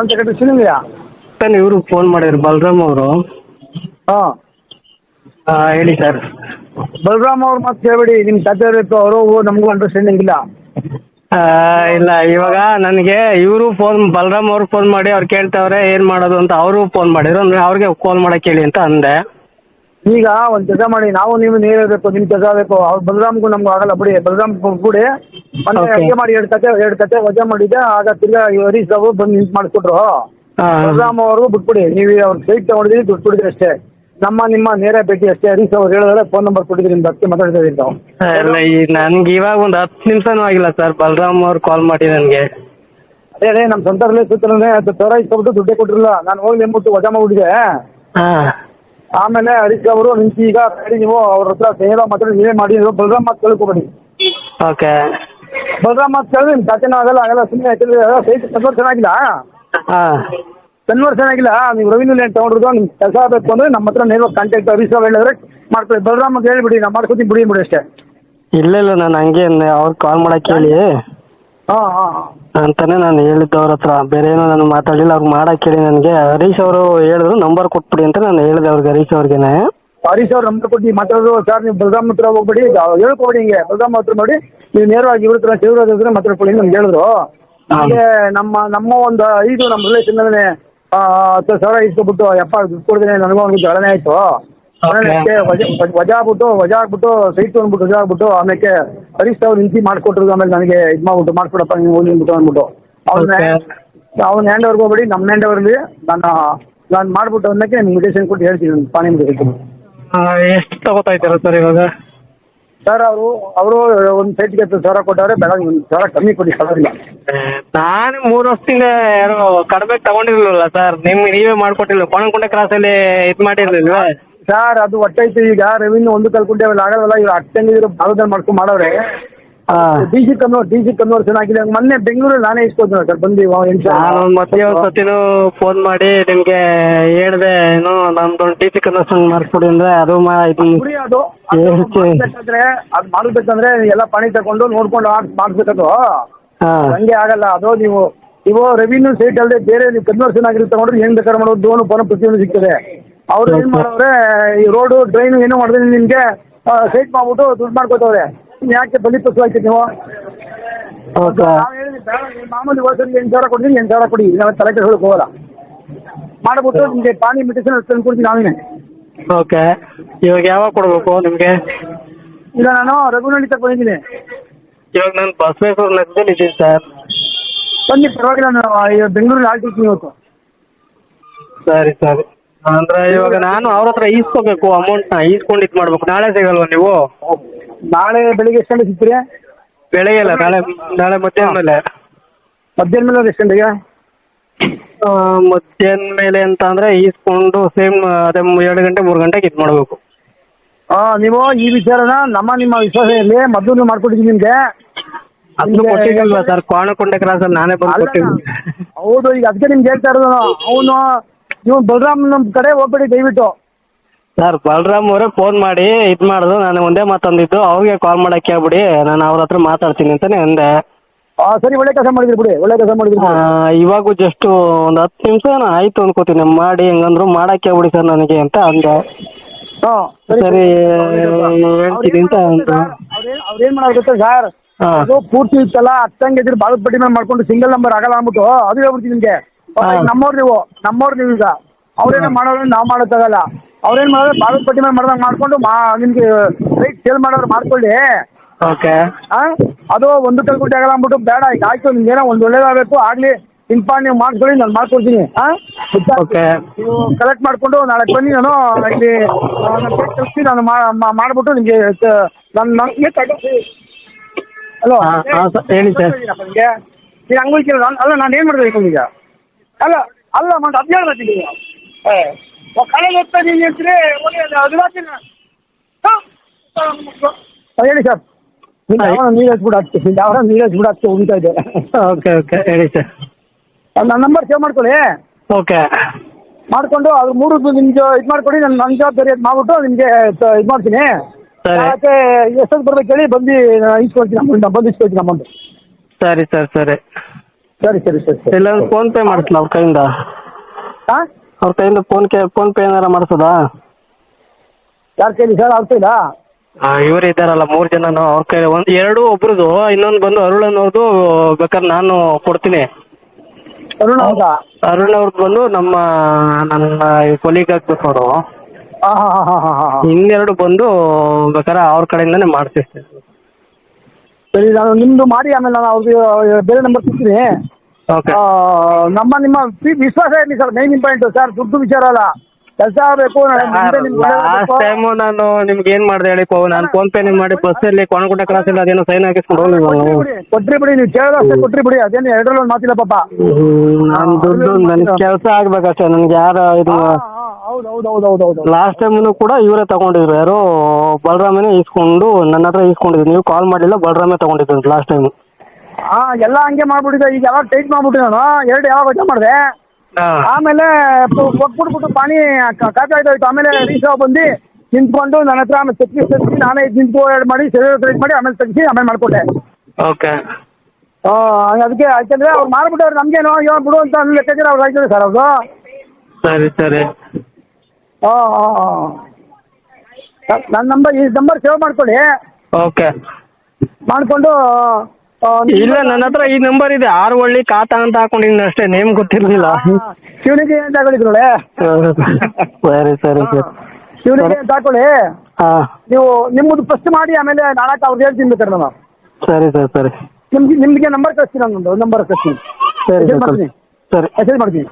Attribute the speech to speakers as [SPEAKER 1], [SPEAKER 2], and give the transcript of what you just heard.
[SPEAKER 1] Secretary ಸಿನಿಮಿಯಾ?
[SPEAKER 2] Sir ಇವರು phone ಮಾಡಿದ್ರು ಬಲರಾಮ್ ಅವರು.
[SPEAKER 1] ಹಾಂ.
[SPEAKER 2] ಹೇಳಿ ಸರ್.
[SPEAKER 1] ಬಲರಾಮ್ ಅವ್ರು ಮತ್ತೆ ಕೇಳಬೇಡಿ ನಿಮ್ಮ ತಾತ ಇತ್ತು ಅವರು ನಮಗೂ ಅಂಡರ್ಸ್ಟ್ಯಾಂಡಿಂಗ್ ಇಲ್ಲ.
[SPEAKER 2] ಇಲ್ಲ ಇವಾಗ ನನಗೆ ಇವರು ಫೋನ್ ಬಲರಾಮ್ ಅವ್ರು ಫೋನ್ ಮಾಡಿ ಅವ್ರು ಕೇಳ್ತಾವ್ರೆ ಏನು ಮಾಡೋದು ಅಂತ ಅವರು ಫೋನ್ ಮಾಡಿದ್ರು ಅಂದ್ರೆ ಅವ್ರಿಗೆ ಕಾಲ್ ಮಾಡಕ್ಕೆ ಹೇಳಿ ಅಂತ ಅಂದೆ.
[SPEAKER 1] ಈಗ ಒಂದು ಕೆಲಸ ಮಾಡಿ ನಾವು ನೀವು ನೀವೇ ಬೇಕು ನಿಮ್ ಕೆಲಸ ಬೇಕು ಅವ್ರು ಬಲರಾಮ್ಗೂ ನಮ್ಗೂ ಆಗಲ್ಲ ಬಿಡಿ ಬಲರಾಮ್ ಕೂಡಿ ಮೊನ್ನೆ
[SPEAKER 2] Okay.
[SPEAKER 1] ಅಡುಗೆ ಮಾಡಿ ಎರಡ್ ಕತೆ ಎರಡ್ ಕತೆ ವಜಾ ಮಾಡಿದ್ದೆ ಆಗ ತಿರ್ಗಾ ಈ ಹರೀಶ್ ರಾವು ಬಂದು ನಿಂತು ಮಾಡಿಸ್ಕೊಟ್ರು ಬಲರಾಮ್ ಅವ್ರಿಗೂ ಬಿಟ್ಬಿಡಿ ನೀವು ಅವ್ರ ಸೈಟ್ ತಗೊಂಡಿದ್ರಿ ದುಡ್ಡು ಕೊಡಿದ್ರಿ ಅಷ್ಟೇ. ನಮ್ಮ ನಿಮ್ಮ ನೇರ ಭೇಟಿ ಅಷ್ಟೇ. ಹರೀಶ್ ಅವ್ರು ಹೇಳಿದ್ರೆ ಫೋನ್ ನಂಬರ್ ಕೊಟ್ಟಿದ್ರಿ ನಿಮ್ದು ಅದಕ್ಕೆ ಮಾತಾಡ್ತಾ ನಾವು.
[SPEAKER 2] ಇಲ್ಲ ಈ ನನ್ಗೆ ಇವಾಗ ಒಂದು ಹತ್ತು ನಿಮಿಷನೂ ಆಗಿಲ್ಲ ಸರ್. ಬಲರಾಮ್ ಅವ್ರು ಕಾಲ್ ಮಾಡಿ ನನಗೆ.
[SPEAKER 1] ಅದೇ ಅದೇ ನಮ್ಮ ಸ್ವಂತ ರಿಲೇಷನ್ ಅದು ಸಾವಿರ ಇಸ್ಕೊಬಿಟ್ಟು ದುಡ್ಡೇ ಕೊಟ್ಟಿರಲ್ಲ. ನಾನು ಹೋಗ್ಲಿ ಎಂಬಿಟ್ಟು ವಜಾ ಮಾಡಿಬಿಟ್ಟಿದೆ
[SPEAKER 2] ಹಾಂ.
[SPEAKER 1] ಆಮೇಲೆ ಅದಕ್ಕೆ ಅವರು ನಿಂತು ಈಗ ಬೇಡಿ ನೀವು ಅವ್ರ ಹತ್ರ ಸ್ನೇಹ ಮಾತಾಡಿ ನೀವೇ ಮಾಡಿ ನೀವು ಬಲರಾಮ್ ಮಾತು ಕೇಳ್ಕೊಬೇಡಿ.
[SPEAKER 2] ಓಕೆ.
[SPEAKER 1] ಬಲರಾಮ್ ಮಾತು ಕೇಳಿದ್ರೆ ನಿಮ್ಮ ಕಥೆನೂ ಆಗಲ್ಲ ಆಗಲ್ಲ ಸುಮ್ಮನೆ ಸೈಟ್ ಕನ್ವರ್ಷನ್ ಆಗಿಲ್ಲ
[SPEAKER 2] ಹಾಂ.
[SPEAKER 1] ಕನ್ವರ್ಷನ್ ಆಗಿಲ್ಲ ನೀವು ರವೀಂದ್ರ ಲ್ಯಾಂಡ್ ತೊಗೊಂಡ್ರು ನಿಮ್ಗೆ ಕೆಲಸ ಬೇಕು ಅಂದ್ರೆ ನಮ್ಮ ಹತ್ರ ನೇರ ಕಾಂಟ್ಯಾಕ್ಟ್ ಹರೀಶ್ ಅವ್ರು ಹೇಳಿದ್ರೆ ಮಾಡ್ಕೊಳ್ಳಿ ಬಲರಾಮ್ ಅಂತ ಹೇಳ್ಬಿಡಿ ನಾ ಮಾಡ್ಕೊತೀನಿ ಬಿಡಿ ಬಿಡಿ ಅಷ್ಟೇ.
[SPEAKER 2] ಇಲ್ಲ ಇಲ್ಲ ನಾನು ಹಂಗೆ ಅವ್ರು ಕಾಲ್ ಮಾಡಕ್ಕೆ ಹೇಳಿ
[SPEAKER 1] ಹಾಂ ಹಾಂ ಹಾಂ.
[SPEAKER 2] ಅಂತಾನೆ ನಾನು ಹೇಳಿದ್ದು ಅವ್ರ ಹತ್ರ. ಬೇರೆ ಏನೋ ನಾನು ಮಾತಾಡಲಿಲ್ಲ. ಅವ್ರು ಮಾಡಕ್ಕೆ ಹೇಳಿ ನನಗೆ. ಹರೀಶ್ ಅವರು ಹೇಳಿದ್ರು ನಂಬರ್ ಕೊಟ್ಬಿಡಿ ಅಂತ ನಾನು ಹೇಳಿದೆ ಅವ್ರಿಗೆ ಹರೀಶ್ ಅವ್ರಿಗೆ
[SPEAKER 1] ಹರೀಶ್ ಅವ್ರು ನಂಬರ್ ಕೊಟ್ಟು ಮಾತಾಡೋದು ಸರ್ ನೀವು ಬಲರಾಮ್ ಹತ್ರ ಹೋಗ್ಬೇಡಿ. ಹೇಳ್ಕೊಬೇಡಿ ಹಿಂಗೆ. ಬಲರಾಮ್ ಹತ್ರ ನೋಡಿ ನೀವು ನೇರವಾಗಿ ಇವ್ರ ಹತ್ರ ಶಿವರಾಜ್ ಹತ್ರ ಮಾತಾಡ್ಕೊಳ್ಳಿ ನಮ್ಗೆ ಹೇಳಿದ್ರು. ಹಾಗೆ ನಮ್ಮ ನಮ್ಮ ಒಂದು ಐದು ನಮ್ಮ ರಿಲೇಷನ್ ಸಾವಿರ ಇಸ್ಕೊಬಿಟ್ಟು ಯಪ್ಪ ದುಡ್ಡು ಕೊಡ್ತೀನಿ ನನಗೂ ಒಂದು ಜಗಳನೇ ಆಯಿತು. ವಜಾ ಆಗ್ಬಿಟ್ಟು ವಜಾ ಆಗ್ಬಿಟ್ಟು ಸೈಟ್ ಅಂದ್ಬಿಟ್ಟು ವಜಾ ಆಗ್ಬಿಟ್ಟು ಆಮೇಲೆ ಹರೀಶ್ ಅವ್ರು ನಿಂತಿ ಮಾಡ್ಕೊಟ್ರು ಆಮೇಲೆ ನನಗೆ ಇದು ಮಾಡ್ಬಿಟ್ಟು ಮಾಡ್ಕೊಡಪ್ಪ ನೀವು ಹೋಗಿ ಅಂದ್ಬಿಟ್ಟು ಅಂದ್ಬಿಟ್ಟು ಅವ್ನ ಅವ್ನ ಹ್ಯಾಂಡ್ ಓವರ್ಗೆ ಹೋಗ್ಬೇಡಿ ನಮ್ಮ ಹ್ಯಾಂಡ್ ಓವರ್ಲಿ ನಾನು ನಾನು ಮಾಡ್ಬಿಟ್ಟು ಅನ್ನಕ್ಕೆ ನಿಮ್ಗೆ ಇನ್ವಿಟೇಷನ್ ಕೊಟ್ಟು ಹೇಳ್ತೀನಿ ಪಾನಿ ಮುಗಿಸ್ತೀನಿ
[SPEAKER 2] ಎಷ್ಟು ತಗೋತಾ ಇದ್ದೀರಾ ಸರ್ ಇವಾಗ?
[SPEAKER 1] ಸರ್ ಅವರು ಅವರು ಒಂದು ಸೈಟ್ಗೆ ಹತ್ತು ಸಾವಿರ ಕೊಟ್ಟವ್ರೆ ಬೆಳಗ್ಗೆ ಒಂದು ಸಾವಿರ ಕಮ್ಮಿ ಕೊಡಿ ಪರವಾಗಿಲ್ಲ.
[SPEAKER 2] ನಾನು ಮೂರು ವರ್ಷದಿಂದ ಯಾರು ಕಡಿಮೆ ತಗೊಂಡಿರ್ಲಿಲ್ಲ ಸರ್. ನಿಮ್ಗೆ ನೀವೇ ಮಾಡ್ಕೊಟ್ಟಿಲ್ಲ. ಕೋಣಕೊಂಡೆ ಕ್ರಾಸಲ್ಲಿ ಇದು ಮಾಡಿರ್ಲಿಲ್ವಾ?
[SPEAKER 1] ಸರ್ ಅದು ಒಟ್ಟೈತೆ ಈಗ ರೆವಿನ್ಯೂ ಒಂದು ಕಲ್ಕೊಂಡೇವಲ್ಲ ಆಗಲ್ಲ ಇವ್ರು ಅಟ್ಟಂಗಿದ್ರು ಭಾಗದಲ್ಲಿ ಮಾಡ್ಕೊಂಡು ಮಾಡೋರೆ ಡಿ ಸಿ ಕನ್ನೋರ್ ಡಿ ಸಿ ಕನ್ವರ್ಷನ್ ಚೆನ್ನಾಗಿದೆ. ಮೊನ್ನೆ ಬೆಂಗಳೂರಲ್ಲಿ ನಾನೇ ಇಸ್ಕೊತೀನಿ ಸರ್ ಬಂದು ಎಂಟು
[SPEAKER 2] ನಾನು ಮತ್ತೆ ಒಂದ್ ಸತಿನೂ ಫೋನ್ ಮಾಡಿ ನಿಮ್ಗೆ ಹೇಳಿದೆ ಏನು ನಮ್ದು ಡಿ ಸಿ ಕನ್ವರ್ಷನ್ ಮಾಡಿಸ್ಕೊಡಿ ಅಂದ್ರೆ ಅದು ಮಾ ಇದು
[SPEAKER 1] ಅದು ಅದು.
[SPEAKER 2] ಹೇಳ್ತೀನಿ.
[SPEAKER 1] ಮಾಡ್ಬೇಕಂದ್ರೆ ಅದು ಮಾಡ್ಬೇಕಂದ್ರೆ ಎಲ್ಲ ಪಾಣಿ ತಗೊಂಡು ನೋಡ್ಕೊಂಡು ಮಾಡಿಸ್ಬೇಕದು.
[SPEAKER 2] ಹಾಂ.
[SPEAKER 1] ಹಂಗೆ ಆಗಲ್ಲ. ಅದು ನೀವು ನೀವು ರೆವಿನ್ಯೂ ಸೈಟ್ ಅಲ್ಲದೆ ಬೇರೆ ನೀವು ಕನ್ವರ್ಷನ್ ಆಗಿರುತ್ತೆ ತಗೊಂಡ್ರೆ ಹೆಂಗ್ ಬೇಕಾದ್ರೆ ಮಾಡೋದು. ಲೋನು ಫೋನ್ ಪ್ರತಿಯೊಂದು ಸಿಗ್ತದೆ. ಅವ್ರು ಏನು ಮಾಡವ್ರೆ ಈ ರೋಡು ಡ್ರೈನು ಏನೋ ಮಾಡಿದ್ರೆ ನಿಮಗೆ ಸೈಟ್ ಮಾಡ್ಬಿಟ್ಟು ದುಡ್ಡು ಮಾಡ್ಕೋತವ್ರೆ. ಯಾಕೆ ಬಲಿ ಪಸು ಹಾಕಿ ನೀವು?
[SPEAKER 2] ಓಕೆ.
[SPEAKER 1] ನಾವು ಹೇಳಿದ್ವಿ ಬೇಡ, ನೀವು ಮಾಮೂಲಿ ವರ್ಷಕ್ಕೆ ಎಂಟು ಸಾವಿರ ಕೊಡ್ತೀನಿ ಎಂಟು ಸಾವಿರ ಕೊಡಿ. ನಾವು ತಲೆ ಕೆಳಗೆ ಹೋಗಲ್ಲ. ಮಾಡ್ಬಿಟ್ಟು ನಿಮಗೆ ಪಾನಿ ಮೆಡಿಸಿನ್ ತಂದು ಕೊಡ್ತೀನಿ ನಾವೇನೆ.
[SPEAKER 2] ಓಕೆ. ಇವಾಗ ಯಾವಾಗ ಕೊಡಬೇಕು ನಿಮಗೆ?
[SPEAKER 1] ಇಲ್ಲ ನಾನು ರಘುನಳ್ಳಿ ತಗೊಂಡು ಬಂದಿದ್ದೀನಿ.
[SPEAKER 2] ಇವಾಗ ನಾನು ಬಸವೇಶ್ವರ ನಗರದಲ್ಲಿ ಇದ್ದೀನಿ ಸರ್.
[SPEAKER 1] ಬನ್ನಿ ಪರವಾಗಿಲ್ಲ ನಾನು ಬೆಂಗಳೂರಲ್ಲಿ ಆಗ್ತೀನಿ ಇವತ್ತು.
[SPEAKER 2] ಸರಿ ಸರಿ. ಅಂದ್ರೆ ಇವಾಗ ನಾನು ಅವ್ರ ಹತ್ರ ಈಸ್ಕೋಬೇಕು ಅಮೌಂಟ್ನ ಈಸ್ಕೊಂಡು ಇದ್ ಮಾಡ್ಬೇಕು. ನಾಳೆ ಸಿಗಲ್ವಾ ನೀವು?
[SPEAKER 1] ನಾಳೆ ಬೆಳಿಗ್ಗೆ ಎಷ್ಟು ಗಂಟೆ ಸಿಗ್ತೀರಿ?
[SPEAKER 2] ಬೆಳಗ್ಗೆ ಅಲ್ಲ ನಾಳೆ ನಾಳೆ ಮಧ್ಯಾಹ್ನ ಮೇಲೆ.
[SPEAKER 1] ಮಧ್ಯಾಹ್ನ ಮೇಲೆ ಎಷ್ಟು ಗಂಟೆಗೆ
[SPEAKER 2] ಆ, ಮಧ್ಯಾಹ್ನ ಮೇಲೆ ಅಂತ ಅಂದ್ರೆ ಈಸ್ಕೊಂಡು ಸೇಮ್ ಅದೇ ಮು- ಎರಡು ಗಂಟೆ ಮೂರು ಗಂಟೆಗೆ ಇದ್ ಮಾಡ್ಬೇಕು.
[SPEAKER 1] ಆ, ನೀವು ಈ ವಿಚಾರನ ನಮ್ಮ ನಿಮ್ಮ ವಿಶ್ವಾಸದಲ್ಲಿ ಮದ್ದು ಮೊದಲು ಮಾಡ್ಕೊಟ್ಟಿದ್ದೀನಿ ನಿಮಗೆ.
[SPEAKER 2] ಅದನ್ನು ಕೊಟ್ಟಿದ್ದಲ್ವಾ ಸರ್? ಕ್ರಾಸ್ ಅಲ್ಲಿ ನಾನೇ ಬಂದು ಕೊಟ್ಟಿದ್ದೀನಿ
[SPEAKER 1] ಹೌದು ಈಗ ಅದಕ್ಕೆ ನಿಮ್ಗೆ ಹೇಳ್ತಾ ಇರೋದು ಅವನು ನೀವು ಬಲರಾಮ್ ನಮ್ ಕಡೆ ಹೋಗ್ಬೇಡಿ ದಯವಿಟ್ಟು.
[SPEAKER 2] ಸರ್ ಬಲರಾಮ್ ಅವರೇ ಫೋನ್ ಮಾಡಿ ಇದು ಮಾಡುದು ನಾನು ಒಂದೇ ಮಾತಂದಿದ್ದು ಅವ್ರಿಗೆ ಕಾಲ್ ಮಾಡಕ್ಕೆ ಹೇಳ್ಬಿಡಿ ನಾನು ಅವ್ರ ಹತ್ರ ಮಾತಾಡ್ತೀನಿ ಅಂತಾನೆ ಅಂದೆ.
[SPEAKER 1] ಆ, ಸರಿ ಒಳ್ಳೆ ಕೆಲಸ ಮಾಡಿದ್ರಿ ಬಿಡಿ ಒಳ್ಳೆ ಕೆಲಸ ಮಾಡಿದ್ರಿ
[SPEAKER 2] ಆ, ಇವಾಗೂ ಜಸ್ಟ್ ಒಂದು ಹತ್ತು ನಿಮಿಷ ಆಯ್ತು ಅನ್ಕೋತೀನಿ ಮಾಡಿ ಹೆಂಗಂದ್ರು ಮಾಡಕ್ಕೆ ಹೇಳ್ಬಿಡಿ ಸರ್ ನನಗೆ ಅಂತ ಅಂದೆ.
[SPEAKER 1] ಹಾಂ
[SPEAKER 2] ಸರಿ ಹೇಳ್ತೀನಿ ಅಂತ ಅಂತ
[SPEAKER 1] ಅವ್ರೇನು ಅವ್ರೇನು ಮಾಡೋದು ಗೊತ್ತಾ ಸರ್?
[SPEAKER 2] ಹಾ.
[SPEAKER 1] ಅದು ಪೂರ್ತಿ ಇತ್ತಲ್ಲ ಅತ್ತಂಗೆ ಇದ್ರೆ ಬಾಳದ ಪಟ್ಟಿ ಮೇಲೆ ಮಾಡ್ಕೊಂಡು ಸಿಂಗಲ್ ನಂಬರ್ ಆಗಲ್ಲ ಅಂದ್ಬಿಟ್ಟು ಅದು ಹೇಳ್ಬಿಡ್ತೀನಿ ನಿಮಗೆ. ನಮ್ಮವ್ರು ನೀವು ನಮ್ಮವ್ರು ನೀವು ಈಗ ಅವ್ರೇನೋ ಮಾಡೋದ್ರೆ ನಾವು ಮಾಡೋಕ್ಕಾಗಲ್ಲ. ಅವ್ರೇನ್ ಮಾಡೋದು ಬಾಗಲ್ ಪಟ್ಟಿ ಮೇಲೆ ಮಾಡ್ದಂಗೆ ಮಾಡ್ಕೊಂಡು ಮಾ ನಿಮಗೆ ರೈಟ್ ಸೇಲ್ ಮಾಡೋರು ಮಾಡ್ಕೊಳ್ಳಿ.
[SPEAKER 2] ಓಕೆ.
[SPEAKER 1] ಆ? ಅದು ಒಂದು ಕಲ್ಗುಟ್ಟಿ ಆಗಲ್ಲ ಅಂದ್ಬಿಟ್ಟು ಬೇಡ ಈಗ ಆಯ್ತು ನಿಮ್ಗೆ ಏನೋ ಒಂದು ಒಳ್ಳೇದಾಗಬೇಕು ಆಗ್ಲಿ ಇಂಪ ನೀವು ಮಾಡ್ಕೊಳ್ಳಿ ನಾನು ಮಾಡ್ಕೊಡ್ತೀನಿ.
[SPEAKER 2] ಓಕೆ.
[SPEAKER 1] ನೀವು ಕಲೆಕ್ಟ್ ಮಾಡ್ಕೊಂಡು ನಾಳೆ ಬನ್ನಿ ನಾನು ಇಲ್ಲಿ ನಾನು check ನಾನು ಮಾಡ್ಬಿಟ್ಟು ನಿಮಗೆ ನನಗೆ ತಗೊಳ್ಳಿ ಹಲೋ
[SPEAKER 2] ಹಾ, ಹೇಳಿ ಸರ್.
[SPEAKER 1] ನಿಮಗೆ. ಈಗ ಹಂಗೆ ಅಲ್ಲ ನಾನು ಏನು ಮಾಡಬೇಕು ಈಗ? ಅಲ್ಲ ಅಲ್ಲ ಮತ್ತೆ ಅದು ಹೇಳ್ಬೇಕು ಈಗ ಏ ಕಳೆದ ಹೊತ್ತ ನೀನು ಹೇಳ್ತೀರಿ ಅದು ಮಾಡ್ತೀನಿ ಹಾಂ. ಹೇಳಿ ಸರ್. ಯಾವ ನೀರು ಹಚ್ಬಿಟ್ಟು ಹಚ್ಚಿ ಯಾವ ನೀರು ಹಚ್ಬಿಟ್ಟು ಹಚ್ಚಿ ಉಳಿತಾ ಇದೆ
[SPEAKER 2] ಓಕೆ ಓಕೆ ಹೇಳಿ ಸರ್.
[SPEAKER 1] ನನ್ನ ನಂಬರ್ ಸೇವ್ ಮಾಡ್ಕೊಳ್ಳಿ.
[SPEAKER 2] ಓಕೆ.
[SPEAKER 1] ಮಾಡ್ಕೊಂಡು ಅದು ಮೂರು ನಿಮ್ಗೆ ಇದು ಮಾಡ್ಕೊಡಿ ನಾನು ನನ್ನ ಜವಾಬ್ದಾರಿ ಅದು ಮಾಡ್ಬಿಟ್ಟು ನಿಮಗೆ ಇದು ಮಾಡ್ತೀನಿ.
[SPEAKER 2] ಸರಿ.
[SPEAKER 1] ಅದಕ್ಕೆ ಎಷ್ಟೊತ್ತು ಬರ್ಬೇಕು ಹೇಳಿ ಬಂದು ಇಸ್ಕೊಳ್ತೀನಿ ಅಮೌಂಟ್ ಬಂದು ಇಸ್ಕೊಳ್ತೀನಿ ಅಮೌಂಟ್.
[SPEAKER 2] ಸರಿ ಸರ್ ಸರಿ.
[SPEAKER 1] ಸರಿ ಸರಿ ಸರಿ ಸರಿ.
[SPEAKER 2] ಇಲ್ಲ ಫೋನ್ ಪೇ ಮಾಡಿಸ್ಲಾ ಅವ್ರ ಕೈಯಿಂದ?
[SPEAKER 1] ಹಾಂ
[SPEAKER 2] ಅವ್ರ ಕೈಯಿಂದ ಫೋನ್ ಪೇ ಫೋನ್ ಪೇ ಏನಾರ ಮಾಡಿಸೋದಾ?
[SPEAKER 1] ಯಾರು ಕೇಳಿ ಸರ್ ಆಗ್ತಿಲ್ಲ
[SPEAKER 2] ಇವರು ಇದ್ದಾರಲ್ಲ ಮೂರು ಜನನು ಅವ್ರ ಕೈ ಒಂದು ಎರಡು ಒಬ್ರದ್ದು ಇನ್ನೊಂದು ಬಂದು ಅರುಳ್ ಅನ್ನೋದು ಬೇಕಾದ್ರೆ ನಾನು ಕೊಡ್ತೀನಿ.
[SPEAKER 1] ಅರುಣ ಹೌದಾ
[SPEAKER 2] ಅರುಣ್ ಅವ್ರದ್ದು ಬಂದು ನಮ್ಮ ನನ್ನ ಕೊಲೀಗ್ ಆಗ್ಬೇಕು ಅವರು
[SPEAKER 1] ಹಾಂ ಹಾಂ ಹಾಂ ಹಾಂ ಹಾಂ ಹಾಂ.
[SPEAKER 2] ಇನ್ನೆರಡು ಬಂದು ಬೇಕಾದ್ರೆ ಅವ್ರ ಕಡೆಯಿಂದನೇ ಮಾಡಿಸ್ತೀನಿ
[SPEAKER 1] ಸರಿ ನಾನು ನಿಮ್ಮದು ಮಾಡಿ ಆಮೇಲೆ ನಾನು ಅವ್ರಿಗೆ ಬೇರೆ ನಂಬರ್ ಕೊಡ್ತೀನಿ.
[SPEAKER 2] ಓಕೆ
[SPEAKER 1] ನಮ್ಮ ನಿಮ್ಮ ವಿ- ವಿಶ್ವಾಸ ಇರಲಿ ಸರ್ ಮೈನ್ ಇಂಪಾರ್ಟೆಂಟ್ ಸರ್ ದುಡ್ಡು ವಿಚಾರ ಅಲ್ಲ. ಕೆಲಸ ಆಗಬೇಕು
[SPEAKER 2] ಲಾಸ್ಟ್ ಟೈಮ್ ನಾನು ನಿಮ್ಗೆ ಏನ್ ಮಾಡ್ದೆ ಹೇಳಿ ಕೋ ನಾನು ಫೋನ್ ಪೇ ಮಾಡಿ ಬಸ್ಸಲ್ಲಿ ಕ್ರಾಸ್ ಇಲ್ಲ ಅದೇನೋ ಸೈನ್ ಹಾಕಿಸ್ಕೊಂಡು ನಾವು
[SPEAKER 1] ಕೊಟ್ರಿ ಬಿಡಿ ನೀವು ಕೇಳೋದಷ್ಟೇ ಕೊಟ್ರಿ ಬಿಡಿ ಅದೇನು ಎರಡರಲ್ಲಿ ಒಂದು ಮಾತಿಲ್ಲ ಪಾಪ.
[SPEAKER 2] ನಾನು ದುಡ್ಡು ನನಗೆ ಕೆಲಸ ಆಗ್ಬೇಕಷ್ಟೇ ನನಗೆ ಯಾರ ಇದು
[SPEAKER 1] ಹೌದು ಹೌದು ಹೌದು ಹೌದು ಹೌದು
[SPEAKER 2] ಲಾಸ್ಟ್ ಟೈಮ್ನು ಕೂಡ ಇವರೇ ತಗೊಂಡಿದ್ರು. ಯಾರು ಬಲರಾಮನೇ ಇಸ್ಕೊಂಡು ನನ್ನ ಹತ್ರ ಇಸ್ಕೊಂಡಿದ್ರು ನೀವು ಕಾಲ್ ಮಾಡಿಲ್ಲ ಬಲರಾಮೇ ತಗೊಂಡಿದ್ರು ಲಾಸ್ಟ್ ಟೈಮ್
[SPEAKER 1] ಹಾ ಎಲ್ಲ ಹಂಗೆ ಮಾಡ್ಬಿಟ್ಟಿದ್ದೆ ಈಗ ಯಾವಾಗ ಟೈಟ್ ಮಾಡ್ಬಿಟ್ಟು ನಾನು? ಎರಡು ಯಾವಾಗ ವಜಾ ಮಾಡಿದೆ? ಆಮೇಲೆ ಕೊಟ್ಬಿಟ್ಬಿಟ್ಟು ಪಾನಿ ಕ- ಕಾಫಿ ಆಯ್ತಾಯ್ತು ಆಮೇಲೆ ರೀಸಾ ಬಂದು ನಿಂತ್ಕೊಂಡು ನನ್ನ ಹತ್ರ ಆಮೇಲೆ ತೆಗ್ಸಿ ತೆಗ್ಸಿ ನಾನೇ ಇದು ನಿಂತು ಎರಡು ಮಾಡಿ ಸೆಲ್ಯೂರ್ ಟ್ರೀಟ್ ಮಾಡಿ ಆಮೇಲೆ ತೆಗ್ಸಿ ಆಮೇಲೆ ಮಾಡ್ಕೊಟ್ಟೆ.
[SPEAKER 2] ಓಕೆ.
[SPEAKER 1] ಆ, ಅದಕ್ಕೆ ಯಾಕಂದ್ರೆ ಅವ್ರು ಮಾಡ್ಬಿಟ್ಟವ್ರು ನಮ್ಗೇನು ಇವಾಗ ಬಿಡು ಅಂತ ಲೆಕ್ಕಾಚಾರ ಅವ್ರು ಆಯ್ತದೆ ಸರ್ ಅವ್ರು.
[SPEAKER 2] ಸರಿ ಸರಿ.
[SPEAKER 1] ಹಾಂ ಹಾಂ ನನ್ನ ನಂಬರ್ ಈ ನಂಬರ್ ಸೇವ್ ಮಾಡ್ಕೊಳ್ಳಿ.
[SPEAKER 2] ಓಕೆ
[SPEAKER 1] ಮಾಡಿಕೊಂಡು
[SPEAKER 2] ಇಲ್ಲ ನನ್ನ ಹತ್ರ ಈ ನಂಬರ್ ಇದೆ. ಆರು ಒಳ್ಳಿ ಖಾತ ಅಂತ ಹಾಕೊಂಡಿದ್ದೀನಿ ಅಷ್ಟೇ. ನೇಮ್ ಗೊತ್ತಿರಲಿಲ್ಲ.
[SPEAKER 1] ಶಿವನಿಗೆ ಅಂತ ಹಾಕೊಂಡಿದ್ರೊಳೆ
[SPEAKER 2] ಸರಿ ಸರಿ ಸರ್.
[SPEAKER 1] ಶಿವನಿಗೆ ಅಂತ ಹಾಕೊಳ್ಳಿ?
[SPEAKER 2] ಹಾಂ.
[SPEAKER 1] ನೀವು ನಿಮ್ಮದು ಫಸ್ಟ್ ಮಾಡಿ ಆಮೇಲೆ ನಾಳೆ ಅವ್ರಿಗೆ ಹೇಳ್ತೀನಿ ಬೇಕಾದ್ರೆ ನಾನು.
[SPEAKER 2] ಸರಿ ಸರ್ ಸರಿ.
[SPEAKER 1] ನಿಮ್ಗೆ ನಿಮಗೆ ನಂಬರ್ ಕಳಿಸ್ತೀನಿ ನಾನು ನಂಬರ್ ಕಳಿಸ್ತೀನಿ.
[SPEAKER 2] ಸರಿ ಸರ್.
[SPEAKER 1] ಮಾಡ್ತೀನಿ.
[SPEAKER 2] ಸರಿ.
[SPEAKER 1] ಮಾಡ್ತೀನಿ.